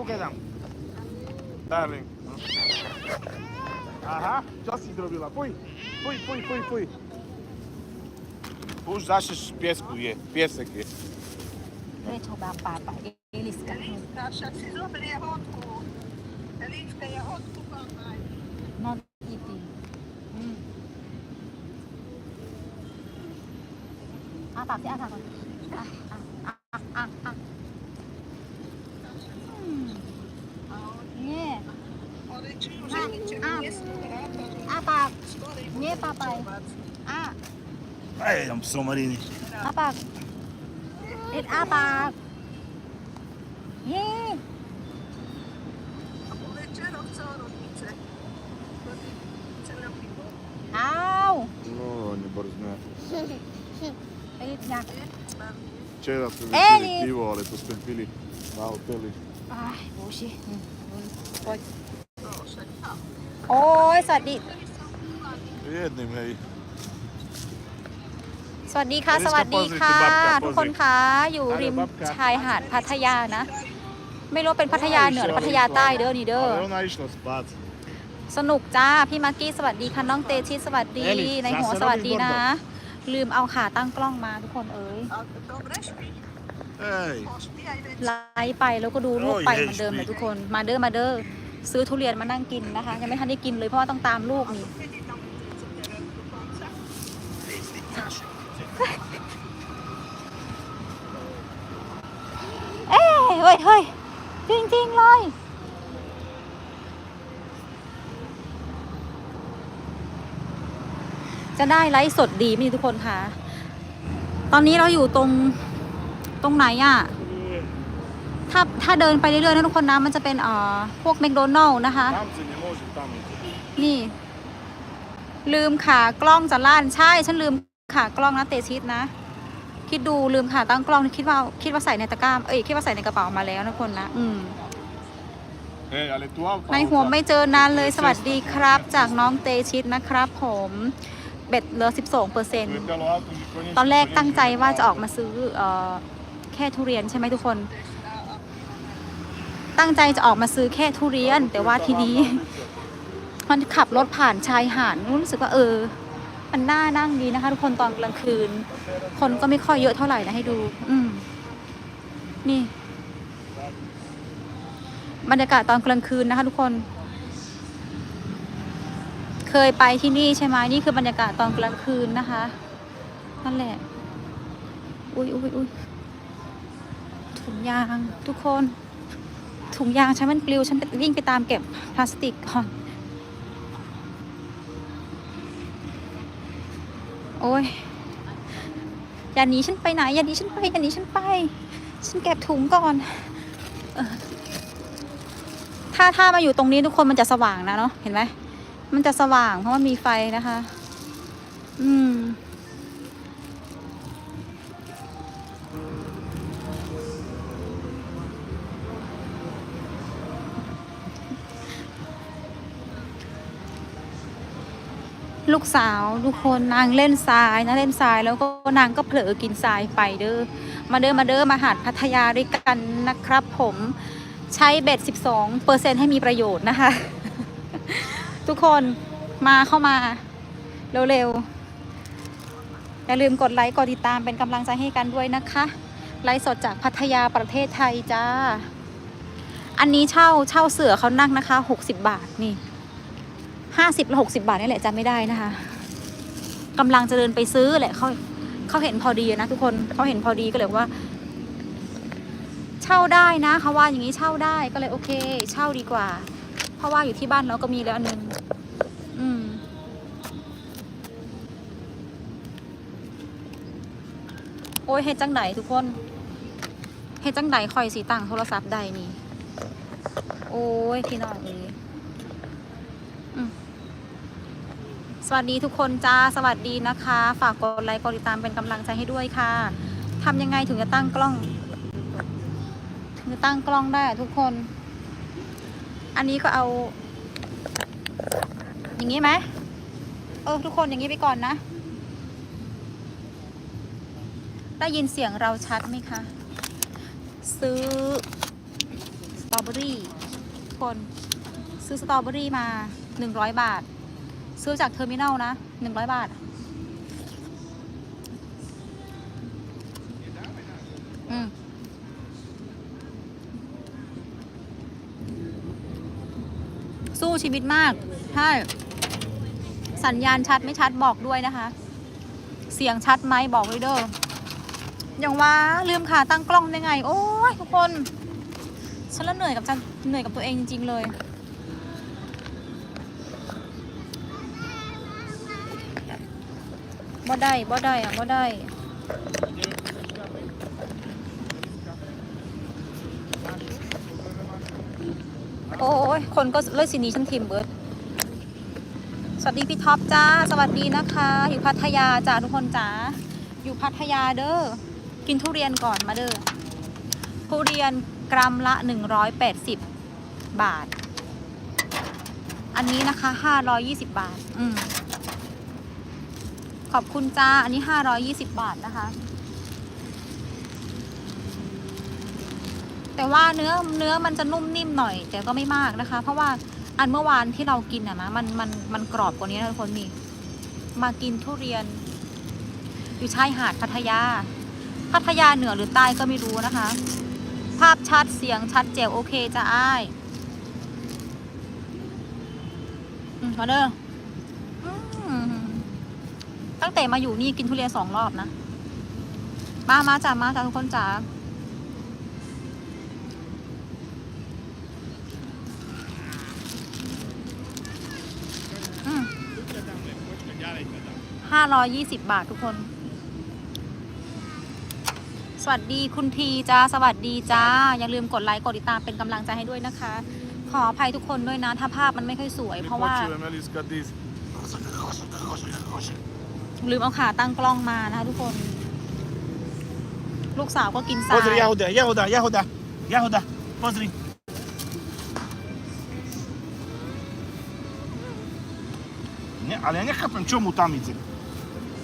look at them. Darling. Aha, co si zrobiła? Pój, pój, pój, pój, pój. Puść, zaszysz piesku je, piesek je. เรโชบาปาปาเอลิสกัน Elitka, však si zober jahodku. Elitka, jahodku pamäť. นอนอีตีอืมอาปากสิอาปากก่อนอะอะอะอะอะอืมเนี่ย Ale či už je ničemu a- nesmrátali. อาปาก Skôr ich Nie, budú papaj. počúvať. อะ Ej, tam są mariny. อาปากเอ็ดอาปากเย่ A po večeroch celoročnice. Chodí celé pivo. อ้าว No, nie borznę. เอ็ดอยาก Včera sme Eli! vypili pivo, ale to sme pili na hoteli. อ้ายโอ้ชิอืมโอ้ย No, však tam. โอ้ยสวัสดี Jednym, hej. สวัสดีค่ะ Eliska, สวัสดีค่ะ pozri, tu babka, ทุกคน pozri. คะอยู่ริม Ale babka. ชายหาดพัทยานะ ไม่รู้เป็นพัทยาเหนือหรือพัทยาใต้เด้อนี่เด้อ Ale ona išla spať. สนุกจ้าพี่มากกี้สวัสดีค่ะน้องเตชิสวัสดีเอลิสในหัวซาซาสวัสดีนะโรบินบอลืมเอาขาตั้งกล้องมาทุกคนเอ้ย A dobre špí. Ej, Pošpí aj večer. ไลฟ์ไปแล้วก็ดูลูกโอ้ยไปเฮ้เหยมือนเดิมเลยสวีททุกคนมาเด้อมาเด้อซื้อทุเรียนมานั่งกินนะคะ ยังไม่ทันได้กินเลยเพราะว่าต้องตามลูกนี่ เอ้ยเฮ้ยเฮ้ยจริงๆเลยจะได้ไลฟ์สดดีไหมทุกคนคะตอนนี้เราอยู่ตรงตรงไหนอะถ้าถ้าเดินไปเรื่อยๆนะทุกคนนะ มันจะเป็นเอ่อพวกแมคโดนัลล์นะคะ นี่ ลืมขากล้องจะลั่นใช่ ฉันลืม ขากล้องนะเตชิตนะ คิดดูลืมขาตั้งกล้องคิดว่าคิดว่าใส่ในตะกร้าเอ้ยคิดว่าใส่ในกระเป๋ามาแล้วนะคนนะอืม Hej, ale tu auto... ในหัวไม่เจอนานเลยสวัสดีครับ จากน้องเตชิตนะครับ ผมเบ็ดเหลือ 12เปอร์เซ็น Letelo auto, že konečne- ตอนแรกตั้งใจว่าจะออก konečne มาซื้อเออแค่ทุเรียนใช่ไหมทุกคน ตั้งใจจะออกมาซื้อแค่ทุเรียน แต่ว่าทีนี้ มันขับรถผ่านชายหาดรู้สึกว่าเออ มันน่านั่งดีนะคะ ทุกคนตอนกลางคืน คนก็ไม่ค่อยเยอะเท่าไหร่นะให้ดู อืม นี่ บรรยากาศตอนกลางคืนนะคะ ทุกคน เคยไปที่นี่ใช่ไหมนี่คือบรรยากาศตอนกลางคืนนะคะ นั่นแหละ อุ้ยอุ้ยอุ้ยถุงยาง ทุกคน ถุงยางฉันมันปลิวฉันวิ่งไปตามเก็บพลาสติกก่อน โอ้ยอย่าหนีฉันไปไหนอย่าหนีฉันไปอย่าหนีฉันไป ฉันเก็บถุงก่อนเออถ้าถ้ามาอยู่ตรงนี้ทุกคนมันจะสว่างนะเนาะเห็นไหมมันจะสว่างเพราะว่ามีไฟนะคะ อืม ลูกสาวทุกคนนางเล่นทรายนะเล่นทรายแล้วก็นางก็เผลอกินทรายไปเด้อมาเด้อมาเด้อมาหาดพัทยาด้วยกันนะครับผมใช้เบ็ด 12เปอร์เซ็นให้มีประโยชน์นะคะ ทุกคนมาเข้ามา เร็วๆ อย่าลืมกดไลค์กดติดตามเป็นกำลังใจให้กันด้วยนะคะ ไลฟ์สดจากพัทยาประเทศไทยจ้า อันนี้เช่าเช่าเสือเขานั่งนะคะ 60 บาทนี่ ห้าสิบหรือหกสิบาทนี่แหละจำไม่ได้นะคะกำลังจะเดินไปซื้อแหละเขาเขาเห็นพอดีนะทุกคนเขาเห็นพอดีก็เลยว่า เช่าได้นะเขาว่าอย่างนี้เช่าได้ก็เลยโอเค เช่าดีกว่า เพราะว่าอยู่ที่บ้านเราก็มีแล้วอันหนึงอืมโอ้ยเฮ็ดจังไดทุกคนเฮ็ดจังไดคอยสีตังโทรศัพท์ใดนี่ โอ้ยพี่น้องเอ้ย สวัสดีทุกคนจ้าสวัสดีนะคะ ฝากกดไลค์กดติดตามเป็นกำลังใจให้ด้วยค่ะทำยังไงถึงจะตั้งกล้อง ถึงจะตั้งกล้องได้ทุกคน อันนี้ก็เอา อย่างนี้ไหมเออทุกคนอย่างนี้ไปก่อนนะ ได้ยินเสียงเราชัดไหมคะ ซื้อสตรอเบอรี่ทุกคนซื้อสตรอเบอรี่มา 100 บาท ซื้อจากเทอร์มินอลนะ100บาท อืมสู้ชีวิตมาก ใช่ สัญญาณชัดไม่ชัดบอกด้วยนะคะ เสียงชัดไหมบอกเลยเด้ออย่างว่าลืมขาตั้งกล้องได้ไง โอ้ยทุกคน ฉันละเหนื่อยกับฉันเหนื่อยกับตัวเองจริง ๆ เลย บ่ได้บ่ได้อะบ่ได้โอ้ยคนก็เลยสินี้ฉันทีมเบิร์ดสวัสดีพี่ท็อปจ้า สวัสดีนะคะ อยู่พัทยาจ้าทุกคนจ้า อยู่พัทยาเด้อ กินทุเรียนก่อนมาเด้อ ทุเรียนกรัมละ 180 บาท อันนี้นะคะ 520 บาท อืม ขอบคุณจ้า อันนี้ 520 บาทนะคะ แต่ว่าเนื้อเนื้อมันจะนุ่มนิ่มหน่อย แต่ก็ไม่มากนะคะ เพราะว่าอันเมื่อวานที่เรากินอะนะมันมันมันกรอบกว่านี้นะทุกคนนี่มากินทุเรียน อยู่ชายหาดพัทยา พัทยาเหนือหรือใต้ก็ไม่รู้นะคะ ภาพชัดเสียงชัดแจ๋วโอเคจะอ้ายอืมมาเด้อ ตั้งแต่มาอยู่นี่กินทุเรียนสองรอบนะ มามาจ้ามาจ้าทุกคนจ้าห้าร้อยยี่สิบบาททุกคน สวัสดีคุณทีจ้า สวัสดีจ้า อย่าลืมกดไลค์ กดติดตามเป็นกำลังใจให้ด้วยนะคะ ขออภัยทุกคนด้วยนะ ถ้าภาพมันไม่ค่อยสวย เพราะว่า ลืมเอาขาตั้งกล้องมานะคะทุกคน ลูกสาวก็กินทราย Pozri, jahoda, jahoda, jahoda, jahoda, pozri. Nie, ale ja nie chápem, čo mu tam ide.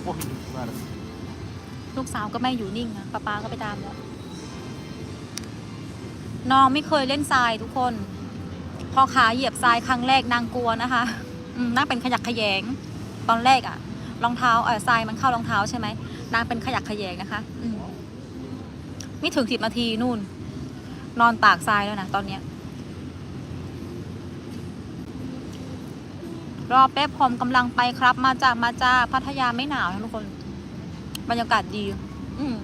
Pohľad, zaraz. ลูกสาวก็ไม่อยู่นิ่งนะป้าป๊าก็ไปตามแล้วน้องไม่เคยเล่นทรายทุกคน พอขาเหยียบทรายครั้งแรกนางกลัวนะคะ อืมนางเป็นขยักขยงตอนแรกอะ รองเท้าเออทรายมันเข้ารองเท้าใช่ไหมนางเป็นขยักขยงนะคะ อืมไม่ถึงสิบนาทีนู่น นอนตากทรายแล้วนะตอนเนี้ย รอแป๊บผมกำลังไปครับ มาจากมาจ้าพัทยาไม่หนาวนะทุกคน บรรยากาศดี อืม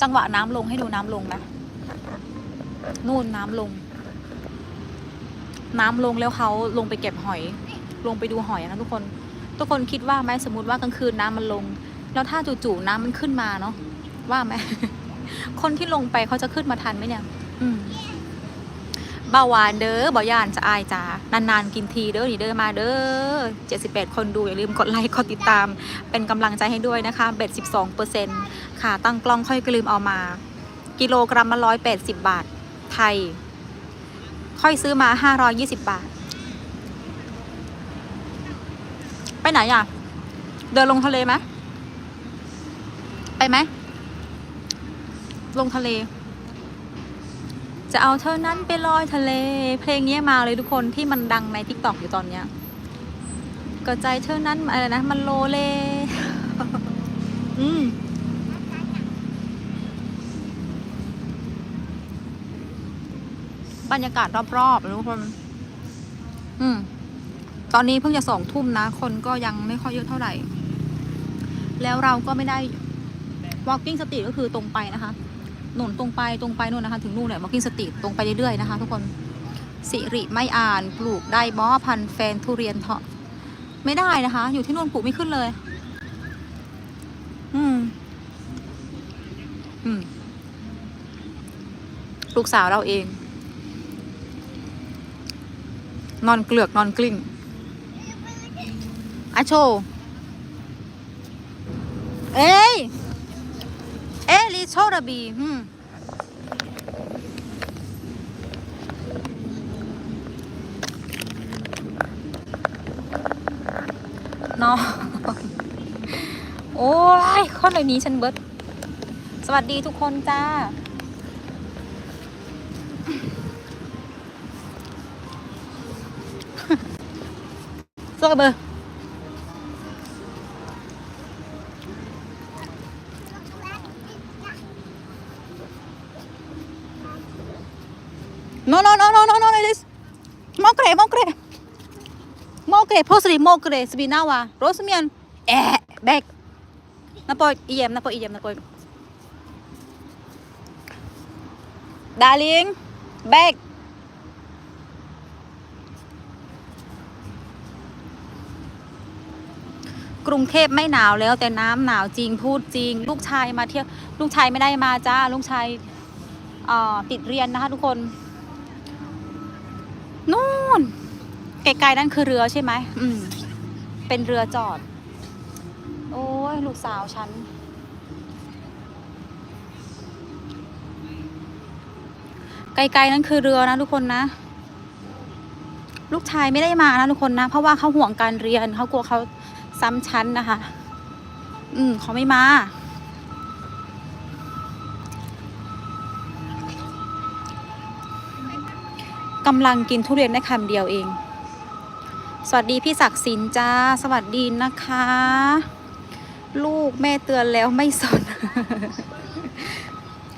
จังหวะน้ำลงให้ดูน้ำลงนะนู่นน้ำลง น้ำลงแล้วเขาลงไปเก็บหอย ลงไปดูหอยนะทุกคน ทุกคนคิดว่าไหมสมมติว่ากลางคืนน้ำมันลง แล้วถ้าจู่ๆน้ำมันขึ้นมาเนาะว่าไหมคนที่ลงไปเขาจะขึ้นมาทันไหมเนี่ย อืมเบาหวานเด้อบ่ยานจะอายจ้านานๆกินทีเด้อนี่เด้อมาเด้อ78คนดูอย่าลืมกดไลค์กดติดตาม เป็นกำลังใจให้ด้วยนะคะเบ็ด12เปอร์เซ็นต์ค่ะ ตั้งกล้องค่อยกลืมเอามา กิโลกรัมละ180บาทไทย ค่อยซื้อมา520บาท ไปไหนอะ เดินลงทะเลไหมไปไหม ลงทะเล จะเอาเธอนั้นไปลอยทะเล เพลงนี้มาเลยทุกคนที่มันดังในทิกตอกอยู่ตอนเนี้ยก็ใจเธอนั้นอะไรนะ มันโลเล อืมบรรยากาศรอบๆทุกคน อืม ตอนนี้เพิ่งจะสองทุ่มนะ คนก็ยังไม่ค่อยเยอะเท่าไหร่ แล้วเราก็ไม่ได้ walking street ก็คือตรงไปนะคะหนุนตรงไปตรงไปนู่นนะคะ ถึงนู่นเนี่ย walking street ตรงไปเรื่อยๆนะคะทุกคนสิริไม่อ่านปลูกได้บอพันธ์แฟนทุเรียนเถาะไม่ได้นะคะ อยู่ที่นู่นปลูกไม่ขึ้นเลย อืม อืม ลูกสาวเราเอง นอนเกลือกนอนกลิ้ง อะโชเอ้ย เอ้ยลิโชระบีอืน้องโอ้ยข้อเลยนี้ฉันเบิด สวัสดีทุกคนจ้า ซอกเบอร์ Mokre, posli mokre, spinawa. Rosmian. Eh, back. Napoy, iyem, napoy, iyem, napoy. Darling, back. กรุงเทพไม่หนาวแล้วแต่น้ำหนาวจริงพูดจริง ลูกชายมาเที่ยวลูกชายไม่ได้มาจ้าลูกชายอ่อติดเรียนนะคะทุกคนนู่น ไกลๆนั่นคือเรือใช่ไหมอืม เป็นเรือจอด โอ้ยลูกสาวฉัน ไกลๆนั่นคือเรือนะทุกคนนะ ลูกชายไม่ได้มานะทุกคนนะ เพราะว่าเขาห่วงการเรียนเขากลัวเขาซ้ำชั้นนะคะ อืมเขาไม่มากำลังกินทุเรียนได้คำเดียวเอง สวัสดีพี่ศักดิ์สินจ้า สวัสดีนะคะ ลูกแม่เตือนแล้วไม่สน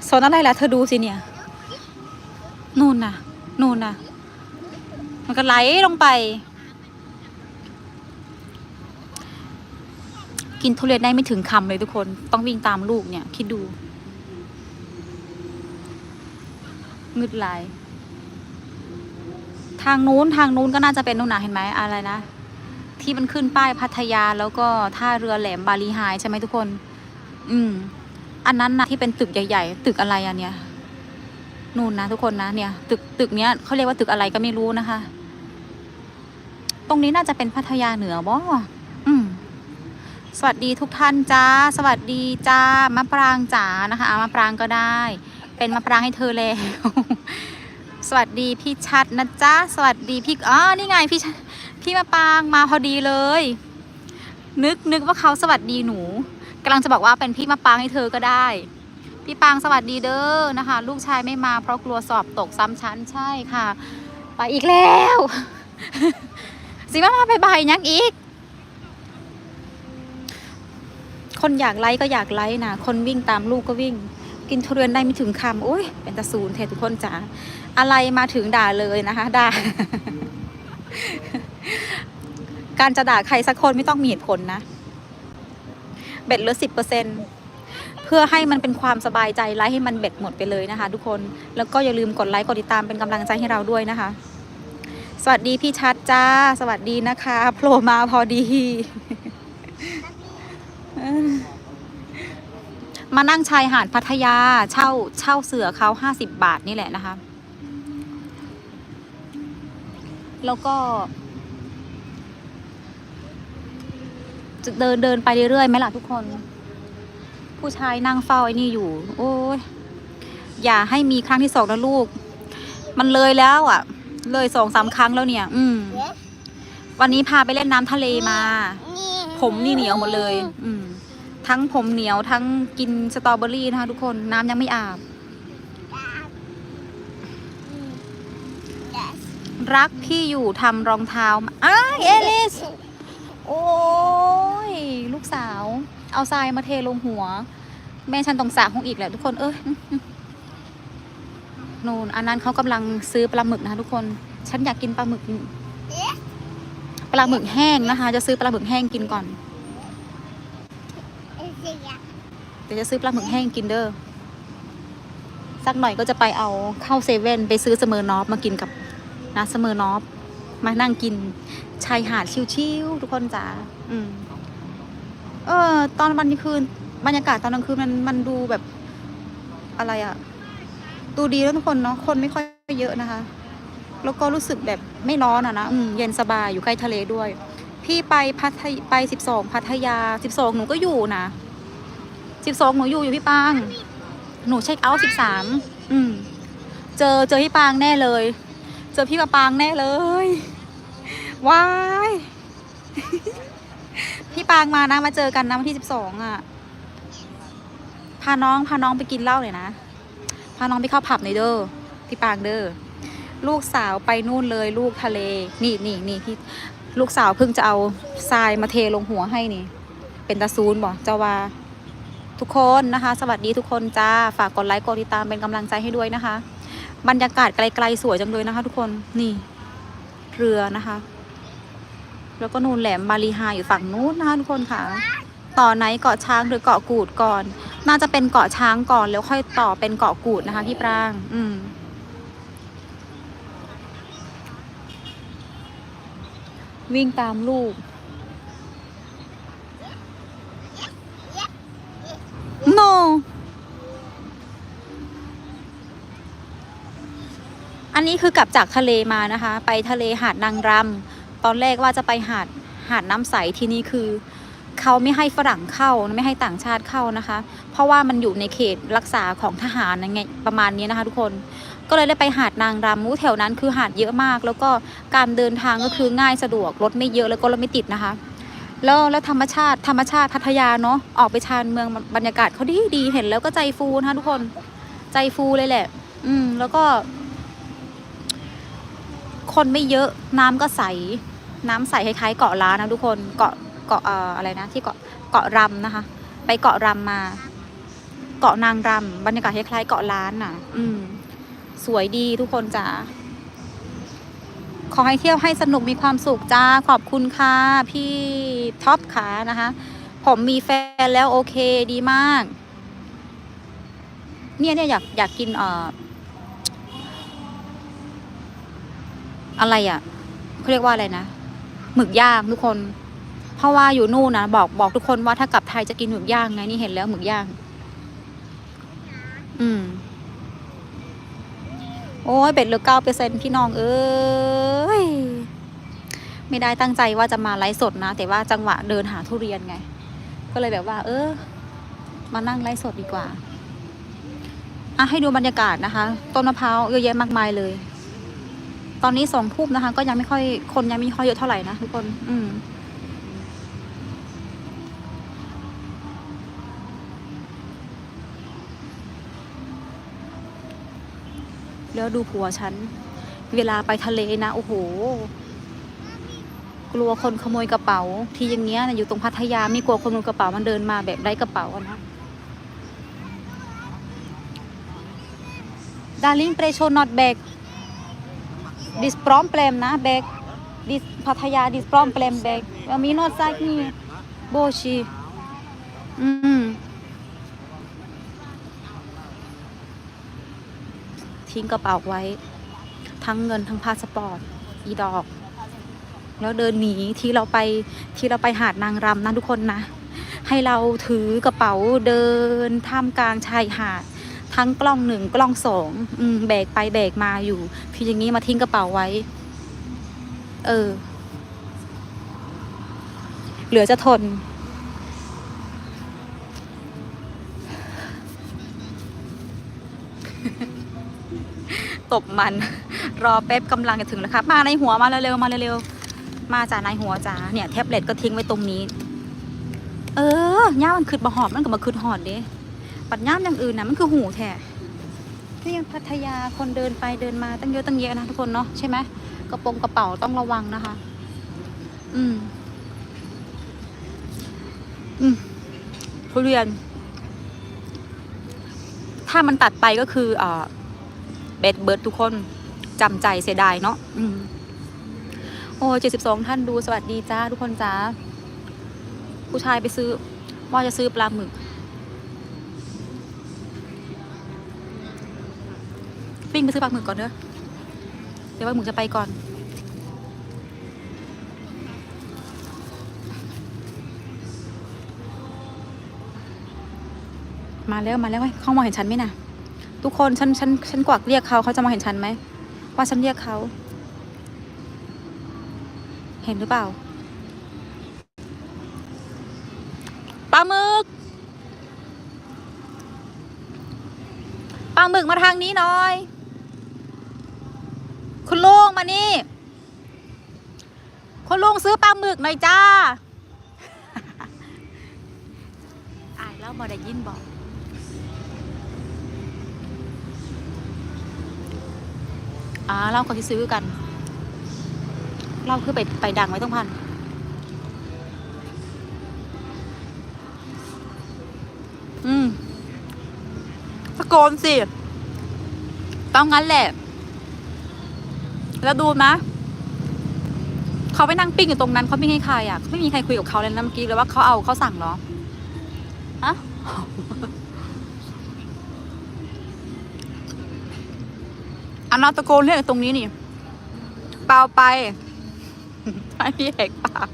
สนอะไรล่ะเธอดูสิเนี่ยนู่นน่ะนู่นน่ะ มันก็ไหลลงไป กินทุเรียนได้ไม่ถึงคำเลยทุกคน ต้องวิ่งตามลูกเนี่ย คิดดูงึดไหลายทางนู้นทางนู้นก็น่าจะเป็นนู่นนะเห็นไหมอะไรนะ ที่มันขึ้นป้ายพัทยาแล้วก็ท่าเรือแหลมบาลีไฮใช่ไหมทุกคน อืม อันนั้นนะที่เป็นตึกใหญ่ ๆ ตึกอะไรอะเนี่ยนู่นนะทุกคนนะเนี่ย ตึกตึกเนี้ยเขาเรียกว่าตึกอะไรก็ไม่รู้นะคะ ตรงนี้น่าจะเป็นพัทยาเหนือบ่อืมสวัสดีทุกท่านจ้า สวัสดีจ้ามะปรางจ๋านะคะอะมะปรางก็ได้ เป็นมะปรางให้เธอแล้ว สวัสดีพี่ชัดนะจ๊ะ สวัสดีพี่อ๋อนี่ไงพี่พี่มะปางมาพอดีเลย นึกนึกว่าเขาสวัสดีหนูกำลังจะบอกว่าเป็นพี่มะปางให้เธอก็ได้ พี่ปางสวัสดีเด้อนะคะ ลูกชายไม่มาเพราะกลัวสอบตกซ้ำชั้นใช่ค่ะ ไปอีกแล้วสิมามาไปบายยังอีก คนอยากไลค์ก็อยากไลค์นะคนวิ่งตามลูกก็วิ่ง กินทุเรียนได้ไม่ถึงคำโอ้ยเป็นตะศูนย์แททุกคนจ๋าอะไรมาถึงด่าเลยนะคะด่า การจะด่าใครสักคนไม่ต้องมีเหตุผลนะเบ็ดเหลือสิบเปอร์เซ็นเพื่อให้มันเป็นความสบายใจไลค์ให้มันเบ็ดหมดไปเลยนะคะ ทุกคนแล้วก็อย่าลืมกดไลค์กดติดตามเป็นกำลังใจให้เราด้วยนะคะ สวัสดีพี่ชัดจ้า สวัสดีนะคะโผล่มาพอดี มานั่งชายหาดพัทยาเช่าเช่าเสือเขาห้าสิบบาทนี่แหละนะคะ แล้วก็จะเดินเดินไปเรื่อยๆไหมล่ะทุกคน ผู้ชายนั่งเฝ้าไอ้นี่อยู่ โอ้ยอย่าให้มีครั้งที่สองนะลูก มันเลยแล้วอะ เลยสองสามครั้งแล้วเนี่ย อืม วันนี้พาไปเล่นน้ำทะเลมา ผมนี่เหนียวหมดเลย อืม ทั้งผมเหนียวทั้งกินสตรอเบอรี่นะคะทุกคนน้ำยังไม่อาบ รักพี่อยู่ทำรองเท้าอ้าเอลิส โอ้ย ลูกสาว เอาทรายมาเทลงหัว แม่ฉันต้องสาห้องอีกแหละทุกคนเอ้ยนู่นอันนั้นเขากำลังซื้อปลาหมึกนะคะทุกคน ฉันอยากกินปลาหมึกปลาหมึกแห้งนะคะ จะซื้อปลาหมึกแห้งกินก่อน เดี๋ยวจะซื้อปลาหมึกแห้งกินเด้อสักหน่อยก็จะไปเอาเข้าเซเว่นไปซื้อเสมอนอฟมากินกับนะเสมอนอฟมานั่งกินชายหาดชิวๆทุกคนจ๋าอืม เออ ตอนวันคืนบรรยากาศตอนกลางคืนมันมันดูแบบอะไรอะดูดีแล้วทุกคนเนาะคนไม่ค่อยเยอะนะคะ แล้วก็รู้สึกแบบไม่ร้อนอะนะอืมเย็นสบายอยู่ใกล้ทะเลด้วย พี่ไปพัทยไปสิบสองพัทยาสิบสองหนูก็อยู่นะ สิบสองหนูอยู่อยู่พี่ปาง หนูเช็คเอาท์สิบสามอืม เจอเจอพี่ปางแน่เลย เจอพี่มาปางแน่เลยว้ายพี่ปางมานะมาเจอกันนะวันที่สิบสองอะ พาน้องพาน้องไปกินเหล้าเลยนะ พาน้องไปเข้าผับในอยเด้อพี่ปางเด้อลูกสาวไปนู่นเลย ลูกทะเล นี่นี่นี่พี่ลูกสาวเพิ่งจะเอาทรายมาเทลงหัวให้นี่ เป็นตาซูนบอกเจ้าว่า ทุกคนนะคะ สวัสดีทุกคนจ้า ฝากกดไลค์กดติดตามเป็นกำลังใจให้ด้วยนะคะ บรรยากาศไกลๆสวยจังเลยนะคะ ทุกคนนี่ เรือนะคะ แล้วก็นูนแหลมมารีไฮอยู่ฝั่งนู้นนะคะทุกคนค่ะ ต่อไหนเกาะช้างหรือเกาะกูดก่อน น่าจะเป็นเกาะช้างก่อนแล้วค่อยต่อเป็นเกาะกูดนะคะพี่ปราง อืมวิ่งตามลูก no อันนี้คือกลับจากทะเลมานะคะ ไปทะเลหาดนางรำตอนแรกว่าจะไปหาดหาดน้ำใสที่นี่คือเขาไม่ให้ฝรั่งเข้าไม่ให้ต่างชาติเข้านะคะ เพราะว่ามันอยู่ในเขตรักษาของทหารยังไงประมาณนี้นะคะ ทุกคนก็เลยได้ไปหาดนางรำอู้แถวนั้นคือหาดเยอะมาก แล้วก็การเดินทางก็คือง่ายสะดวกรถไม่เยอะแล้วก็รถไม่ติดนะคะ แล้วแล้วธรรมชาติธรรมชาติพัทยาเนาะออกไปชานเมืองบรรยากาศเขาดีดีเห็นแล้วก็ใจฟูนะคะทุกคนใจฟูเลยแหละ อืม แล้วก็ คนไม่เยอะน้ำก็ใส น้ำใสคล้ายๆเกาะล้านนะทุกคนเกาะเกาะเอ่ออะไรนะที่เกาะเกาะรำนะคะ ไปเกาะรำมา เกาะนางรำบรรยากาศคล้ายๆเกาะล้านน่ะ อืม สวยดีทุกคนจ้า ขอให้เที่ยวให้สนุกมีความสุขจ้าขอบคุณค่ะ พี่ท็อปขานะคะ ผมมีแฟนแล้วโอเคดีมาก เนี่ยเนี่ยอยากอยากกินเอ่ออะไรอะ่ะเขาเรียกว่าอะไรนะหมึกย่างทุกคน เพราะว่าอยู่นู่นนะบอกบอกทุกคนว่าถ้ากลับไทยจะกินหมึกย่างไงนี่เห็นแล้วหมึกย่าง อืม โอ้ยเบ็ดเหลือเก้าเปอร์เซ็นพี่น้องเอ้ยไม่ได้ตั้งใจว่าจะมาไลฟ์สดนะ แต่ว่าจังหวะเดินหาทุเรียนไง ก็เลยแบบว่า เออ มานั่งไลฟ์สดดีกว่าอะให้ดูบรรยากาศนะคะ ต้นมะพร้าวเยอะแยะมากมายเลย ตอนนี้สองทุ่มนะคะ ก็ยังไม่ค่อยคนยังไม่ค่อยเยอะเท่าไหร่นะทุกคน อืม แล้วดูผัวฉัน เวลาไปทะเลนะโอ้โห กลัวคนขโมยกระเป๋า ที่อย่างเงี้ยนะอยู่ตรงพัทยาไม่กลัวคนขโมยกระเป๋ามันเดินมาแบบไร้กระเป๋านะ Darling pressure not back this problem นะ back this พัทยา this problem back มีนอตไซค์นี่โบชีอืม ทิ้งกระเป๋าไว้ ทั้งเงินทั้งพาสปอร์ตอีดอก แล้วเดินหนีที่เราไปที่เราไปหาดนางรำนะทุกคนนะ ให้เราถือกระเป๋าเดินท่ามกลางชายหาด ทั้งกล้องหนึ่งกล้องสองอืมแบกไปแบกมาอยู่พี่อย่างนี้มาทิ้งกระเป๋าไว้ เออ เหลือจะทน ตบมัน รอแป๊บกำลังจะถึงแล้วครับ มาในหัวมาเร็วๆมาเร็วๆมาจ่าในหัวจ่าเนี่ยแท็บเล็ตก็ทิ้งไว้ตรงนี้ เออย่ามันคืดบะหอบมันก็มาคืดหอดเด้ปัดย่ามอย่างอื่นนะมันคือหูแท้ที่ยังพัทยาคนเดินไปเดินมาตั้งเยอะตั้งแยอะนะทุกคนเนาะใช่ไหมกระโปรงกระเป๋าต้องระวังนะคะ อืม อืมทุเรียน ถ้ามันตัดไปก็คืออ่า เบ็ดเบิร์ดทุกคนจำใจเสียดายเนาะอืมโอ้เจ็ดสิบสองท่านดูสวัสดีจ้าทุกคนจ้าผู้ชายไปซื้อ ว่าจะซื้อปลาหมึกปิ้งไปซื้อปลาหมึกก่อนเนอะเดี๋ยวปลาหมึกจะไปก่อน มาแล้วมาแล้วเว้ยเขามองเห็นฉันไหมน่ะ ทุกคนฉันฉันฉันกวักเรียกเขาเขาจะมองเห็นฉันไหมว่าฉันเรียกเขา เห็นหรือเปล่าปลาหมึกปลาหมึกมาทางนี้หน่อย คุณลุงมานี่คุณลุงซื้อปลาหมึกหน่อยจ้าอายแล้วมาได้ยินบอก อ่าเราก็ที่ซื้อกันเราคือไปไปดังไว้ต้องพันอืมตะโกนสิต้องงั้นแหละ แล้วดูนะเขาไปนั่งปิ้งอยู่ตรงนั้นเขาไม่ให้ใครอะไม่มีใครคุยกับเขาเลยนะเมื่อกี้เลยว่าเขาเอาเขาสั่งเหรอ อันนอตะโกนเรียกตรงนี้นี่ เปล่าไปให้พี่เอกปาก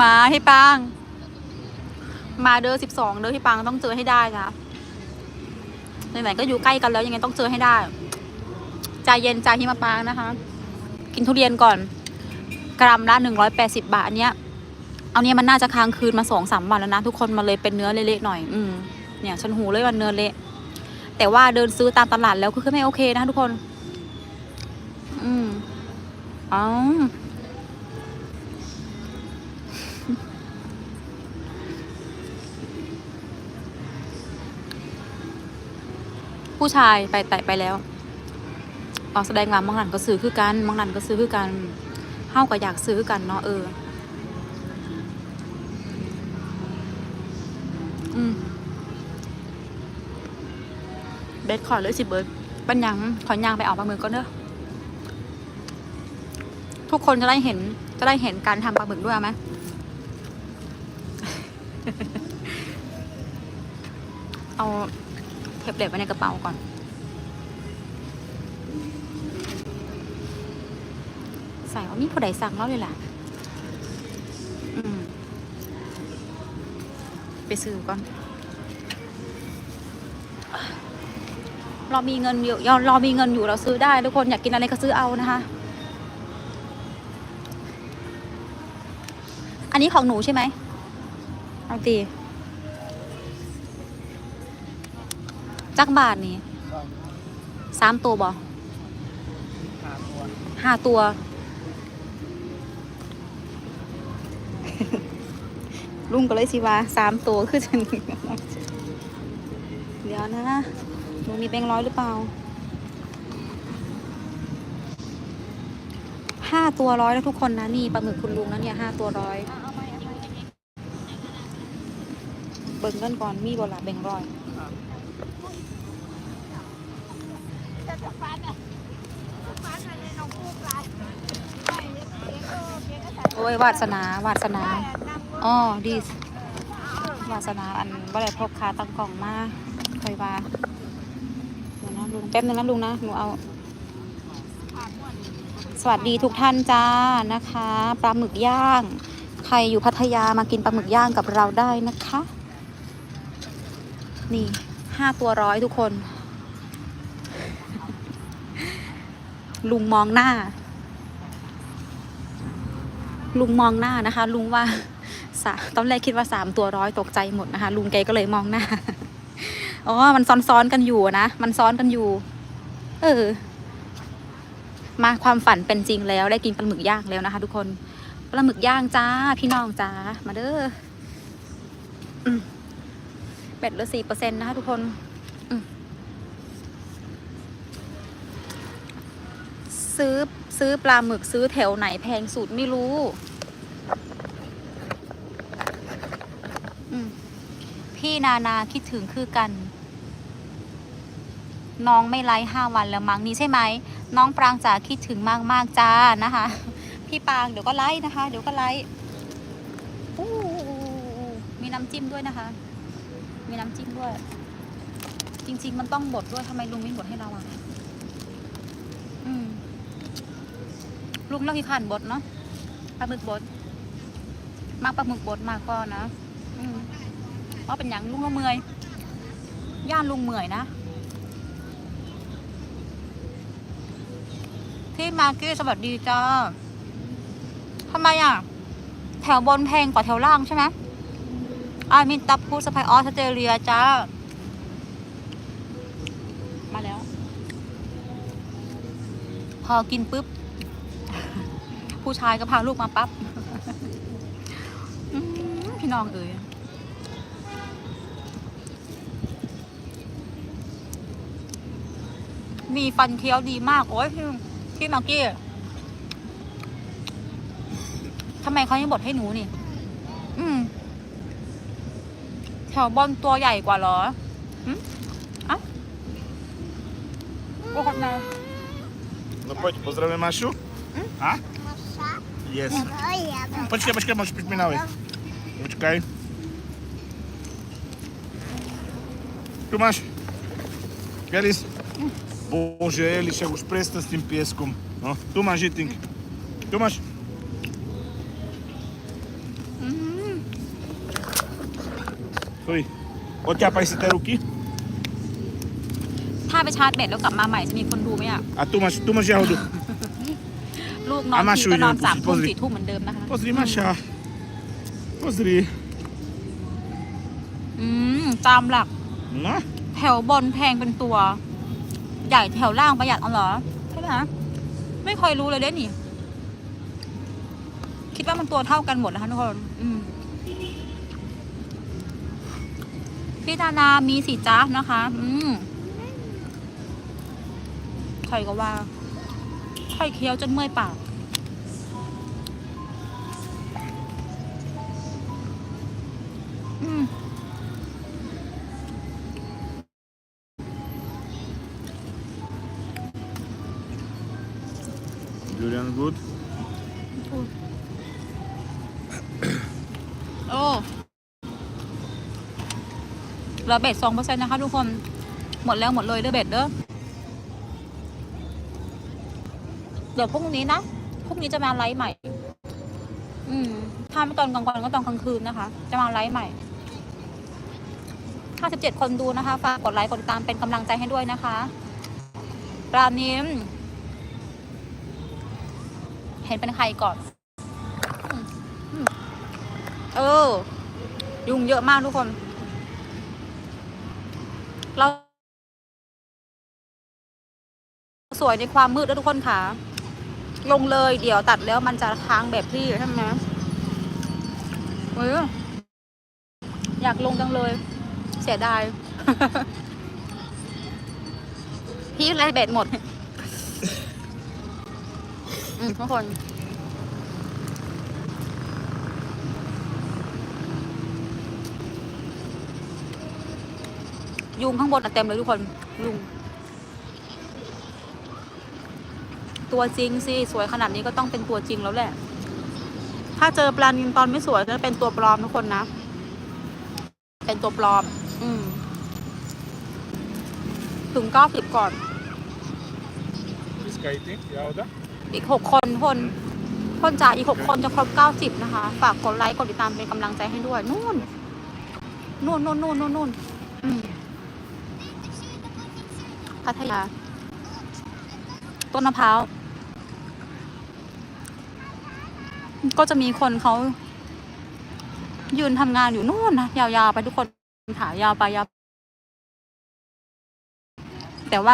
มาให้ปัง มาเดอสิบสองเดอพี่ปังต้องเจอให้ได้นะไหนๆก็อยู่ใกล้กันแล้วยังไงต้องเจอให้ได้ใจเย็นใจที่มาปางนะคะ กินทุเรียนก่อน กรัมละหนึ่งร้อยแปดสิบาทอันเนี้ยเอาเนี้ยมันน่าจะค้างคืนมาสองสามวันแล้วนะ ทุกคนมาเลยเป็นเนื้อเละๆหน่อย อืมเนี่ยฉันหูเลยว่าเนื้อเละ แต่ว่าเดินซื้อตามตลาดแล้วก็คือไม่โอเคนะคะทุกคน อืมอ๋อผู้ชายไปแตะไปแล้วออกแสดงว่ามังนันก็ซื้อคือกันมังนันก็ซื้อคือกันเฮาก็อยากซื้อกันเนาะเออ เบสขอเลยสิเบิร์ดปัญญังขอยางไปเอาปลาหมึกก่อนเด้อทุกคนจะได้เห็นจะได้เห็นการทำปลาหมึกด้วยไหมเอาเทปเล็บไว้ในกระเป๋าก่อน ใส่ว่ามีผู้ใดสั่งเล่าเลยล่ะไปซื้อก่อน เรามีเงินอยู่เรามีเงินอยู่เราซื้อได้ ทุกคนอยากกินอะไรก็ซื้อเอานะคะ อันนี้ของหนูใช่ไหมเอาตีจักบาทนี่สามตัวบอห้าตัว ลุงก็เลยสิว่าสามตัวคือจะเดี๋ยวนะ นูมีแบงค์ร้อยหรือเปล่าห้าตัวร้อยแล้วทุกคนนะนี่ปลาหมึกคุณลุงนะเนี่ยห้าตัวร้อยเบิ่งเงินก่อนมีบนละแบงค์ร้อยจะจะฟันอะจะฟันอะไรน้อยเฮ้ยงก็เลี้ยงก็ใส่โอ้ยวาสนาวาสนาอ๋อดีสวาสนาอันบ่ได้พบคาตั้งกล่องมาคอยว่า ลุงแป๊บนึงนะลุงนะหนูเอา สวัสดีทุกท่านจ้านะคะปลาหมึกย่าง ใครอยู่พัทยามากินปลาหมึกย่างกับเราได้นะคะ นี่ห้าตัวร้อยทุกคน ลุงมองหน้า ลุงมองหน้านะคะ ลุงว่าสาตอนแรกคิดว่าสามตัวร้อยตกใจหมดนะคะ ลุงแกก็เลยมองหน้า อ๋อ มันซ้อนๆกันอยู่นะ มันซ้อนกันอยู่ เออ มาความฝันเป็นจริงแล้ว ได้กินปลาหมึกย่างแล้วนะคะ ทุกคน ปลาหมึกย่างจ้า พี่น้องจ้า มาเด้ออืมแบตเหลือสี่เปอร์เซ็นต์นะคะทุกคนซื้อซื้อปลาหมึกซื้อแถวไหนแพงสุดไม่รู้พี่นานาคิดถึงคือกัน น้องไม่ไลฟ์ห้าวันแล้วมั้งนี่ใช่ไหม น้องปรางจ๋าคิดถึงมากมากจ้านะคะ พี่ปรางเดี๋ยวก็ไลฟ์นะคะ เดี๋ยวก็ไลฟ์มีน้ำจิ้มด้วยนะคะ มีน้ำจิ้มด้วย จริง ๆ มันต้องบดด้วยทำไมลุงไม่บดให้เราอะลุงเล่าที่ขันบดเนาะปลาหมึกบดมากปลาหมึกบดมากก็นะเพราะเป็นอย่างลุงก็เมื่อยย่านลุงเมื่อยนะ พี่มาร์กี้สวัสดีจ้าทำไมอะ แถวบนแพงกว่าแถวล่างใช่ไหมอามินตับพูดสไปออสเตรเลียจ้า มาแล้ว พอกินปุ๊บ ผู้ชายก็พาลูกมาปั๊บอื้อหือพี่น้องเอ๋ยมีฟันเคี้ยวดีมาก โอ้ยพี่ พี่มากกี้ทำไมเขายังบดให้หนูนี่ อืมแถวบอลตัวใหญ่กว่าเหรออืมอะโอ้คนนะ No poď, pozdravím Mašu. A? Maša. Yes. Oj, ja bym... Počkaj, počkaj, môžeš piť mi Bože, Eli, však už prestaň s tým pieskom. No, tu máš eating. Tu máš. Fuj. Odťapaj si tie ruky. ถ้าไปชาร์จเบ็ดแล้วกลับมาใหม่จะมีคนดูไหมอะ A tu máš, tu máš jahodu. ลูกนอนอามาทีช่วยก็นอนหน่อยสามทุ่ม pozri สี่ทุ่มเหมือนเดิมนะคะ Pozri, Maša. Pozri. อืมตามหลัก No. แถวบนแพงเป็นตัว ใหญ่แถวล่างประหยัดเอาเหรอใช่ไหมคะไม่เคยรู้เลยเด้นี่ คิดว่ามันตัวเท่ากันหมดนะคะทุกคนอืมพี่ดานามีสีจ้านะคะ อืมใครก็ว่าใครเคี้ยวจนเมื่อยปากอืม and good. โอ้เหลือเบ็ดสองเปอร์เซ็นต์นะคะทุกคน หมดแล้วหมดเลยเด้อเบ็ดเด้อ เดี๋ยวพรุ่งนี้นะ พรุ่งนี้จะมาไลฟ์ใหม่ อืม ถ้าไม่ตอนกลางวันก็ตอนกลางคืนนะคะ จะมาไลฟ์ใหม่57 คนดูนะคะ ฝากกดไลค์ กดติดตามเป็นกำลังใจให้ด้วยนะคะร้านนี้ เห็นเป็นใครก่อนเออ ยุงเยอะมากทุกคน เรา สวยในความมืดแล้วทุกคนค่ะ ลงเลยเดี๋ยวตัดแล้วมันจะค้างแบบที่ใช่ไหมเอออยากลงจังเลย เสียดาย พี่ไรเบ็ดหมด อืมทุกคน ยุงข้างบนอะเต็มเลยทุกคนยุงตัวจริงสิสวยขนาดนี้ก็ต้องเป็นตัวจริงแล้วแหละ ถ้าเจอปลานินตอนไม่สวยก็เป็นตัวปลอมทุกคนนะ เป็นตัวปลอม อืม ถึงเก้าสิบก่อน Fiska eating, jahoda. อีกหกคนคนคนจ่าอีกหกคนจะครบเก้าสิบนะคะ ฝากกดไลค์กดติดตามเป็นกำลังใจให้ด้วยนู่นนู่นนู่นนู่นนู่นนู่นพัทยา ต้นมะพร้าว ก็จะมีคนเขายืนทำงานอยู่นู่นนะยาวๆไปทุกคนขายาวไปยาวแต่ว่า